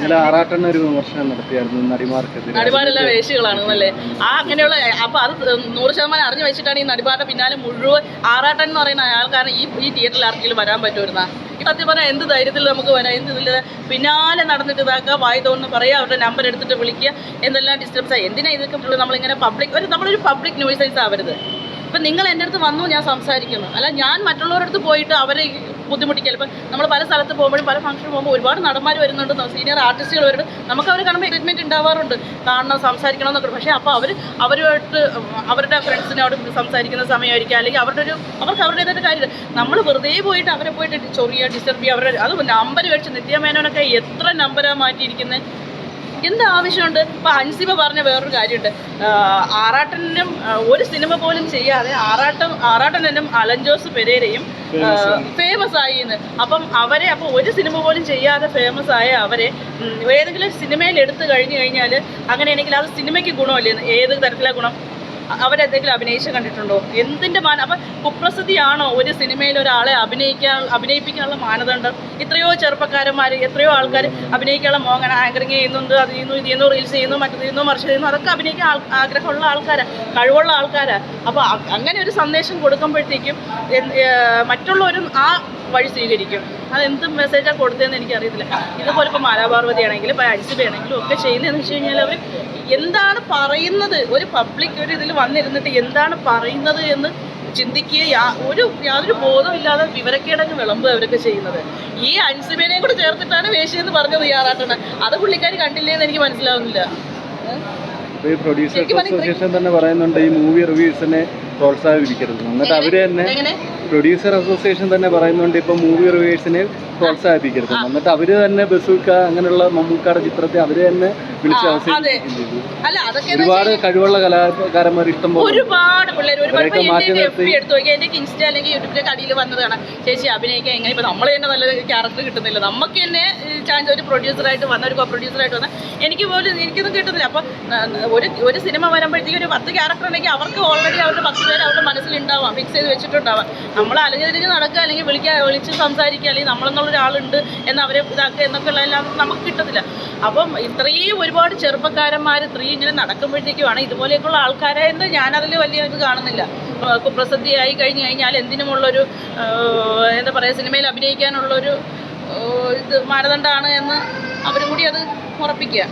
ഇന്നലെ ആറാട്ടെണ്ണ ഒരു വിമർശനം നടത്തിയായിരുന്നു നടിമാർക്കെതിരെ. നടിമാരെല്ലാം വേശികളാണ് അല്ലേ? ആ അങ്ങനെയുള്ള അപ്പൊ അത് നൂറ് ശതമാനം അറിഞ്ഞു വെച്ചിട്ടാണ് ഈ നടിമാരുടെ പിന്നാലെ മുഴുവൻ ആറാട്ടൻ എന്ന് പറയുന്ന ആൾക്കാരൻ ഈ ഈ തിയേറ്ററിൽ ആർക്കെങ്കിലും വരാൻ പറ്റുമായിരുന്ന? സത്യം പറഞ്ഞാൽ എന്ത് ധൈര്യത്തിൽ നമുക്ക് വരാം? എന്ത് ഇതിൽ പിന്നാലെ നടന്നിട്ട് ഇതാക്കുക വായി തോന്നുന്നു പറയുക അവരുടെ നമ്പർ എടുത്തിട്ട് വിളിക്കുക എന്തെല്ലാം ഡിസ്റ്റർബൻസ് ആയി എന്തിനാ ഇതൊക്കെ? നമ്മളിങ്ങനെ പബ്ലിക് ഒരു നമ്മളൊരു പബ്ലിക് ന്യൂസൻസ് ആവരുത്. ഇപ്പം നിങ്ങൾ എന്റെ അടുത്ത് വന്നു ഞാൻ സംസാരിക്കുന്നു. അല്ല ഞാൻ മറ്റുള്ളവരുടെ അടുത്ത് പോയിട്ട് അവരെ ബുദ്ധിമുട്ടിക്കൽ ഇപ്പം നമ്മൾ പല സ്ഥലത്ത് പോകുമ്പോഴും പല ഫംഗ്ഷൻ പോകുമ്പോൾ ഒരുപാട് നടന്മാർ വരുന്നുണ്ട്. സീനിയർ ആർട്ടിസ്റ്റുകൾ വരുന്നുണ്ട്. നമുക്ക് അവർ കാണുമ്പോൾ എക്സൈറ്റ്മെന്റ് ഉണ്ടാവാറുണ്ട്. കാണണം സംസാരിക്കണം എന്നൊക്കെ. പക്ഷേ അപ്പോൾ അവർ അവരുമായിട്ട് അവരുടെ ഫ്രണ്ട്സിനോട് സംസാരിക്കുന്ന സമയമായിരിക്കും. അല്ലെങ്കിൽ അവരുടെ ഒരു അവർക്ക് അവരുടേതായിട്ട് കാര്യം നമ്മൾ വെറുതെ പോയിട്ട് അവരെ പോയിട്ട് ചൊറിയ ഡിസ്റ്റർബ് ചെയ്യുക അവരുടെ അത് നമ്പർ മേടിച്ച് നിത്യമേനോനൊക്കെ എത്ര നമ്പരാണ് മാറ്റിയിരിക്കുന്നത് എന്ത് ആവശ്യമുണ്ട് ഇപ്പം അൻസിബ പറഞ്ഞ വേറൊരു കാര്യമുണ്ട്. ആറാട്ടനും ഒരു സിനിമ പോലും ചെയ്യാതെ ആറാട്ടം ആറാട്ടനും അലഞ്ചോസ് പെരേരയും ഫേമസ് ആയി. എന്ന് അപ്പം അവരെ അപ്പോൾ ഒരു സിനിമ പോലും ചെയ്യാതെ ഫേമസ് ആയ അവരെ ഏതെങ്കിലും സിനിമയിൽ എടുത്തു കഴിഞ്ഞു കഴിഞ്ഞാൽ അങ്ങനെയാണെങ്കിൽ അത് സിനിമയ്ക്ക് ഗുണമല്ലേ? ഏത് തരത്തിലുള്ള ഗുണം? അവരെന്തെങ്കിലും അഭിനയിച്ച് കണ്ടിട്ടുണ്ടോ? എന്തിന്റെ മാന അപ്പം കുപ്രസിദ്ധിയാണോ ഒരു സിനിമയിൽ ഒരാളെ അഭിനയിക്കാൻ അഭിനയിപ്പിക്കാനുള്ള മാനദണ്ഡം? എത്രയോ ചെറുപ്പക്കാരന്മാർ എത്രയോ ആൾക്കാർ അഭിനയിക്കാനുള്ള മോഹൻ ആങ്കറിങ് ചെയ്യുന്നുണ്ട് അത് ചെയ്യുന്നു ഇത് ചെയ്യുന്നു റീൽസ് ചെയ്യുന്നു മറ്റു ചെയ്യുന്നു മറിച്ച് ചെയ്യുന്നു അതൊക്കെ അഭിനയിക്കാൻ ആഗ്രഹമുള്ള ആൾക്കാരാണ് കഴിവുള്ള ആൾക്കാരാണ് അപ്പോൾ അങ്ങനെ ഒരു സന്ദേശം കൊടുക്കുമ്പോഴത്തേക്കും മറ്റുള്ളവരും ആ വഴി സ്വീകരിക്കും. അതെന്ത് മെസ്സേജാണ് കൊടുത്തതെന്ന് എനിക്കറിയത്തില്ല. ഇതുപോലെ ഇപ്പോൾ മാലാപാർവതി ആണെങ്കിലും ഇപ്പോൾ അൻസിബയാണെങ്കിലും ഒക്കെ ചെയ്യുന്നതെന്ന് വെച്ച് കഴിഞ്ഞാൽ അവർ എന്താണ് പറയുന്നത്? ഒരു പബ്ലിക് ഒരു ഇതിൽ വന്നിരുന്നിട്ട് എന്താണ് പറയുന്നത് എന്ന് ചിന്തിക്കുക യാ- ഒരു യാതൊരു ബോധമില്ലാതെ വിവരക്കേടങ്ങ് വിളമ്പുക അവരൊക്കെ ചെയ്യുന്നത്. ഈ അൻസിബേനെ കൂടെ ചേർത്തിട്ടാണ് വേശിയെന്ന് പറഞ്ഞത് യാറാട്ടണ് അത് പുള്ളിക്കാർ കണ്ടില്ലേ എന്ന് എനിക്ക് മനസ്സിലാവുന്നില്ല. ഈ പ്രൊഡ്യൂസേഴ്സ് അസോസിയേഷൻ തന്നെ പറയുന്നുണ്ട് ഈ മൂവി റിവ്യൂസിനെ പ്രോത്സാഹിപ്പിക്കരുത്. എന്നിട്ട് അവർ തന്നെ പ്രൊഡ്യൂസർ അസോസിയേഷൻ തന്നെ പറയുന്നുണ്ട് ഇപ്പൊ മൂവി റിവ്യൂസിനെ പ്രോത്സാഹിപ്പിക്കരുത്. എന്നിട്ട് അവർ തന്നെ ബസൂക്ക അങ്ങനെയുള്ള മമ്മൂക്കാരുടെ ചിത്രത്തെ അവർ തന്നെ അല്ല അതൊക്കെ ഒരുപാട് കഴിവുള്ള കലാകാരന്മാർ ഇഷ്ടം പോലെ ഒരുപാട് പിള്ളേർ ഒരുപാട് എന്റെ എഫ്. ബി എടുത്തു നോക്കിയാൽ എന്റെ ഇൻസ്റ്റ അല്ലെങ്കിൽ യൂട്യൂബിലേക്ക് അടിയിൽ വന്നതാണ് ചേച്ചി അഭിനയിക്കാൻ എങ്ങനെ? ഇപ്പൊ നമ്മൾ തന്നെ നല്ല ക്യാരക്ടർ കിട്ടുന്നില്ല. നമുക്ക് തന്നെ ചാൻസ് ഒരു പ്രൊഡ്യൂസറായിട്ട് വന്ന ഒരു കോ പ്രൊഡ്യൂസറായിട്ട് വന്ന എനിക്ക് പോലും എനിക്കൊന്നും കിട്ടുന്നില്ല. അപ്പൊ ഒരു ഒരു സിനിമ വരുമ്പോഴത്തേക്കും ഒരു പത്ത് ക്യാരക്ടർ ഉണ്ടെങ്കിൽ അവർക്ക് ഓൾറെഡി അവരുടെ പത്ത് പേര് അവരുടെ മനസ്സിലുണ്ടാവാം. ഫിക്സ് ചെയ്ത് വെച്ചിട്ടുണ്ടാവാം. നമ്മൾ അലഞ്ഞതിരിഞ്ഞ് നടക്കുക അല്ലെങ്കിൽ വിളിക്കുക വിളിച്ച് സംസാരിക്കുക അല്ലെങ്കിൽ നമ്മളെന്നുള്ള ഒരാളുണ്ട് എന്ന് അവരെ ഇതാക്കുക എന്നൊക്കെ ഉള്ള നമുക്ക് കിട്ടത്തില്ല അപ്പം ഇത്രയും ഒരുപാട് ചെറുപ്പക്കാരന്മാർ സ്ത്രീ ഇങ്ങനെ നടക്കുമ്പോഴത്തേക്കുമാണ് ഇതുപോലെയൊക്കെയുള്ള എന്ന് ഞാനതിൽ വലിയ ഇത് കാണുന്നില്ല. കുപ്രസിദ്ധിയായി കഴിഞ്ഞു കഴിഞ്ഞാൽ എന്തിനുമുള്ളൊരു എന്താ പറയുക സിനിമയിൽ അഭിനയിക്കാനുള്ളൊരു ഇത് മാനദണ്ഡമാണ് എന്ന് അവരും കൂടി അത് ഉറപ്പിക്കുക.